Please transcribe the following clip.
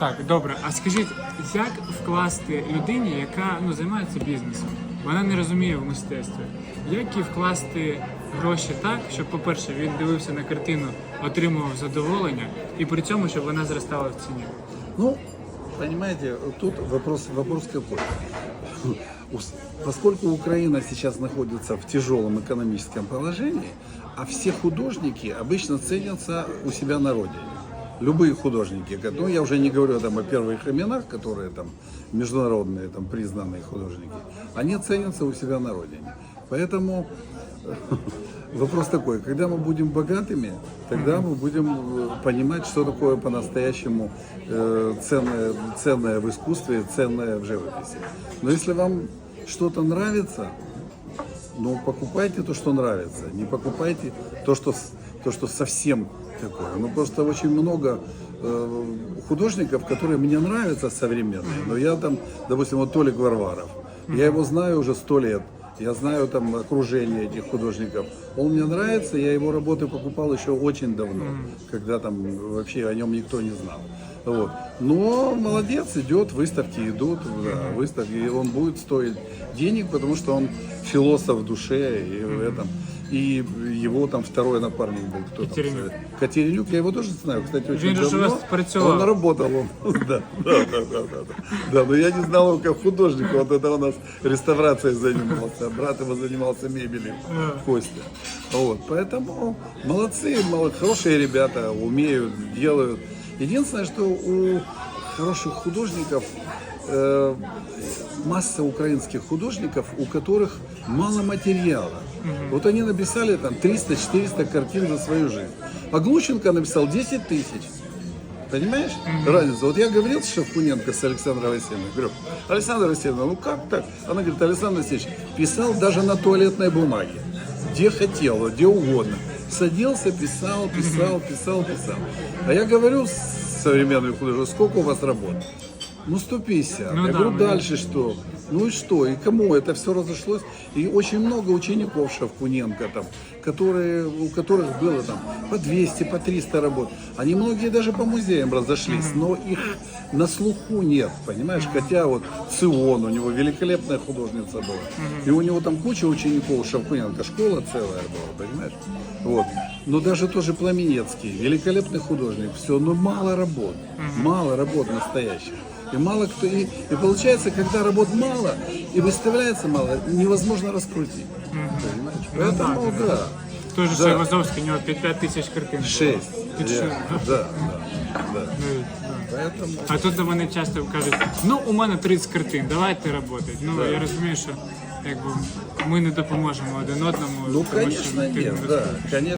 Так, добре. А скажіть, як вкласти людині, яка ну займається бізнесом? Вона не розуміє в мистецтві. Як їй вкласти гроші так, щоб, по-перше, він дивився на картину, отримував задоволення, і при цьому, щоб вона зростала в ціні? Ну, понимаете, тут вопрос, вопрос какой. Поскольку Украина сейчас находится в тяжелом экономическом положении, а все художники обычно ценятся у себя на родине. Любые художники, ну я уже не говорю там о первых именах, которые там международные там признанные художники, они ценятся у себя на родине. Поэтому Вопрос такой, когда мы будем богатыми, тогда мы будем э, понимать, что такое по-настоящему э, ценное, ценное в искусстве, ценное в живописи. Но если вам что-то нравится, ну покупайте то, что нравится, не покупайте то, что, то, что совсем такое. Ну просто очень много э, художников, которые мне нравятся современные, но я там, допустим, вот Толик Варваров, я его знаю уже сто лет, я знаю там окружение этих художников. Он мне нравится, я его работы покупал еще очень давно, когда там вообще о нем никто не знал. Вот. Но молодец, идет, выставки идут, да, выставки, и он будет стоить денег, потому что он философ в душе и в этом. И его там второй напарник был, кто Катеринюк. там. Катеринюк, я его тоже знаю, кстати, очень Він давно. Он работал, он. Да, да, да, да, да, да. Но я не знал его как художника, вот это у нас реставрацией занимался, брат его занимался мебелью, Костя. Вот, поэтому молодцы, мало- хорошие ребята, умеют, делают. Единственное, что у хороших художников э, масса украинских художников, у которых мало материала. Вот они написали там 300-400 картин за свою жизнь. А Глущенко написал 10 тысяч. Понимаешь разницу? Вот я говорил с Шевкуненко, с Александрой Васильевной, говорю, Александра Васильевна, ну как так? Она говорит, Александр Васильевич, писал даже на туалетной бумаге, где хотел, где угодно. Садился, писал, писал, писал, писал. А я говорю с современными художниками, сколько у вас работ? Ну, 150. Ну я да, говорю, ну дальше что? Ну и что? И кому это все разошлось? И очень много учеников Шевкуненко там, которые, у которых было там по 200, по 300 работ. Они многие даже по музеям разошлись, но их на слуху нет, понимаешь? Хотя вот Цион, у него великолепная художница была. И у него там куча учеников Шевкуненко, школа целая была, понимаешь? Вот. Но даже тоже Пламенецкий, великолепный художник, все, но мало работ, мало работ настоящих И мало кто. И, и получается, когда работ мало и выставляется мало, невозможно раскрутить. Понимаешь? Поэтому, да. Той же Да. да. Айвазовський, у нього 5 тисяч картин. було. Шесть. Під реально. шесть. Да, да, да. Ну, да. Поэтому. А тут до мене часто кажуть, ну у мене 30 картин, давайте працювати. Ну Да. я розумію, що якби ми не допоможемо один одному. Ну, тому що конечно, ти не нет, розумієш. да. Конечно.